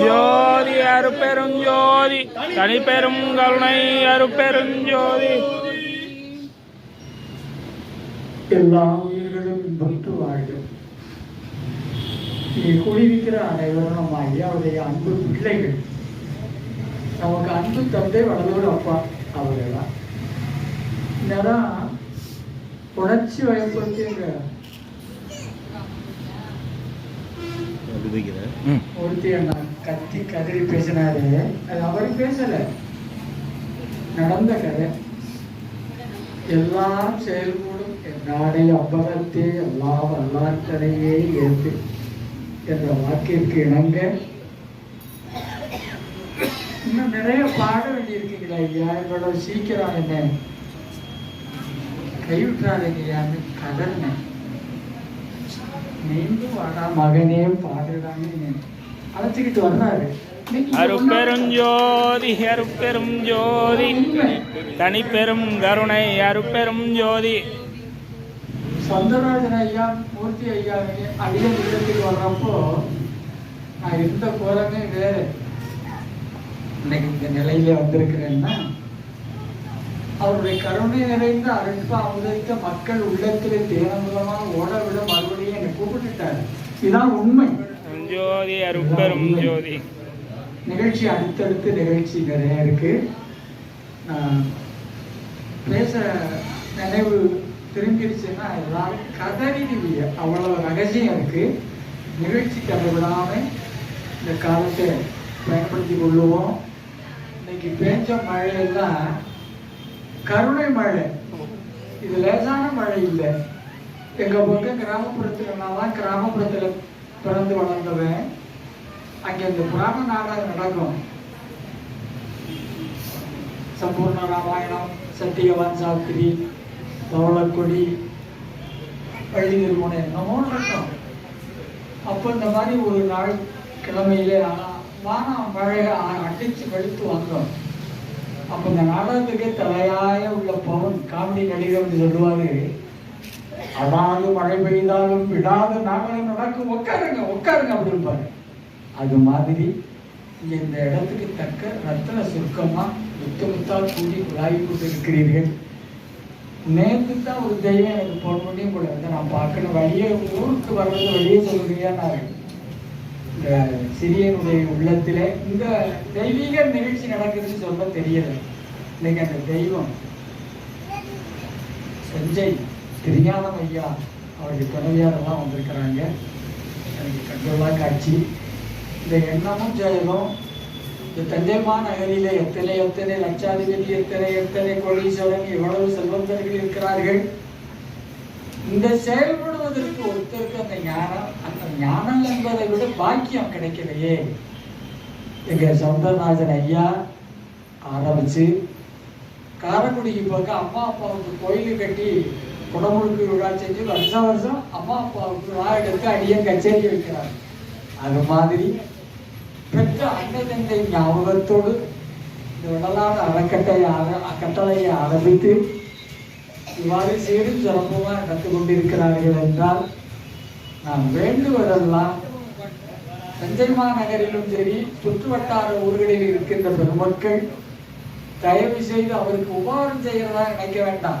ஜோதி அருப்பெரும் ஜோதி தனி பெரும் கருணை அருப்பெரும் ஜோதி எல்லா உயிர்களும் இன்புற்று வாழும் இங்கே கூடியிருக்கிற அனைவரும் நம்ம ஐயாவுடைய அன்பு பிள்ளைகள். நமக்கு அன்பு தந்தை வளர்ந்தோடு அப்பா அவர்களா என்னதான் உணர்ச்சி வயப்படுத்தி ம். ஒருத்தி அண்ணா கத்தி கதறி பேசினாரு. அது அவர் பேசல. நடந்த கதை. எல்லாம் செயல்கூடும். நாடே அம்பலத்தே எல்லா வல்லாற்றலையே ஏற்று என்ற வாக்கிற்கு இணங்க. இன்னும் நிறைய பாட வேண்டியிருக்கீங்களா ஐயா. இவ்வளவு சீக்கிரம் என்ன கைவிட்டுறாதீங்கய்யான்னு கதறினேன் மீண்டும் வாடா மகனே பாடுறான்னு அழைச்சிக்கிட்டு வர்றாரு இங்க அருட்பெருஞ்சோதி அருட்பெரும் ஜோதி தனிப்பெரும் கருணை அருட்பெரும் ஜோதி சந்தராஜன் ஐயா மூர்த்தி ஐயா அடிய இல்லத்துக்கு வர்றப்போ நான் இருந்த கோலமே வேறு இன்னைக்கு இந்த நிலையில வந்திருக்கிறேன்னா அவருடைய கருணை நிறைந்த அருட்ப அமுதத்த மக்கள் உள்ளத்திலே தேனமுதமாக ஓட விட இதுதான் உண்மை. ஜோதி அருட்பெரும் ஜோதி. நிகழ்ச்சி அடுத்தடுத்து நிகழ்ச்சி நிறைய இருக்கு. பேச நினைவு திரும்பிடுச்சுன்னா எல்லாரும் கதறிடுவீங்க அவ்வளவு ரகசியம் இருக்கு. நிகழ்ச்சி கதை விடாம இந்த காலத்தை பயன்படுத்தி கொள்ளுவோம். இன்னைக்கு பேஞ்ச மழையெல்லாம் கருணை மழை. இது லேசான மழை இல்லை. எங்க பக்கம் கிராமப்புறத்துல நான் தான் கிராமப்புறத்துல பிறந்து வளர்ந்தவன். அங்க இந்த புராண நாடகம் நடக்கும். சம்பூர்ண ராமாயணம் சத்தியவான் சாஸ்திரி தவளக்கொடி பள்ளி திருமணம் என்னமோ நடக்கும். அப்போ இந்த மாதிரி ஒரு நாள் கிழமையிலே ஆனால் வானம் மழையை அ- அடிச்சு வெளுத்து வந்தோம். அப்போ இந்த நாடகத்துக்கு தலையாய உள்ள பவன் காமெடி நடிகர் சொல்லுவாரு. அதாவது மழை பெய்தாலும் விடாத நாங்களும் நடக்கும். உட்காருங்க உட்காருங்க அப்படி அது மாதிரி இந்த இடத்துக்கு தக்க ரத்தன சுருக்கமாக முத்து முத்தா கூடி குழாய் கொண்டு இருக்கிறீர்கள். நேற்று தான் ஒரு தெய்வம் எனக்கு போன் பண்ணி கூட வந்து நான் பார்க்கணும். வழியே ஊருக்கு வர்றது வழியே சொல்லுறியான்னாரு இந்த சிறியனுடைய உள்ளத்தில் இந்த தெய்வீக நிகழ்ச்சி நடக்குதுன்னு சொல்ல தெரியலை. இன்னைக்கு அந்த தெய்வம் செஞ்சை திருஞானம் ஐயா அவருக்கு துணைவியாரெல்லாம் வந்திருக்கிறாங்க. எனக்கு கண்டுள்ளா காட்சி. இந்த எண்ணமும் ஜெயலும் இந்த தஞ்சைமா நகரிலே எத்தனை எத்தனை லட்சாதிபதி எத்தனை எத்தனை கோடீஸ்வரன் எவ்வளவு செல்வந்தர்கள் இருக்கிறார்கள்? இந்த செயல்படுவதற்கு ஒருத்தருக்கு அந்த ஞானம் அந்த ஞானம் என்பதை விட பாக்கியம் கிடைக்கலையே. எங்க சௌந்தரராஜன் ஐயா ஆரம்பிச்சு காரைக்குடிக்கு பக்கம் அம்மா அப்பாவுக்கு கோயில் கட்டி குடமுழுக்கு விழா செஞ்சு வருஷம் வருஷம் அம்மா அப்பாவுக்கு விழா அடியே கச்சேரி வைக்கிறார் அது மாதிரி பெற்ற அன்னை தந்தை ஞாபகத்தோடு இந்த விடலான அறக்கட்டளை ஆர- கட்டளையை ஆரம்பித்து இவ்வாறு சீரும் சிறப்புமாக நடந்து கொண்டிருக்கிறார்கள் என்றால் நாம் வேண்டுவதெல்லாம் தஞ்சை மாநகரிலும் சரி சுற்று வட்டார ஊர்களில் இருக்கின்ற பெருமக்கள் தயவு செய்து அவருக்கு உபகாரம் செய்யறதா நினைக்க வேண்டாம்.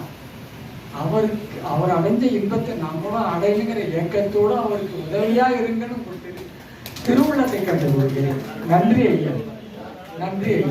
அவருக்கு அவர் அடைந்த இன்பத்தை நம்மளும் அடையுங்கிற இயக்கத்தோடு அவருக்கு உதவியா இருங்கன்னு கொடுத்து திருவுள்ளத்தை கண்டு கொள்கிறேன். நன்றி ஐயா. நன்றி ஐயா.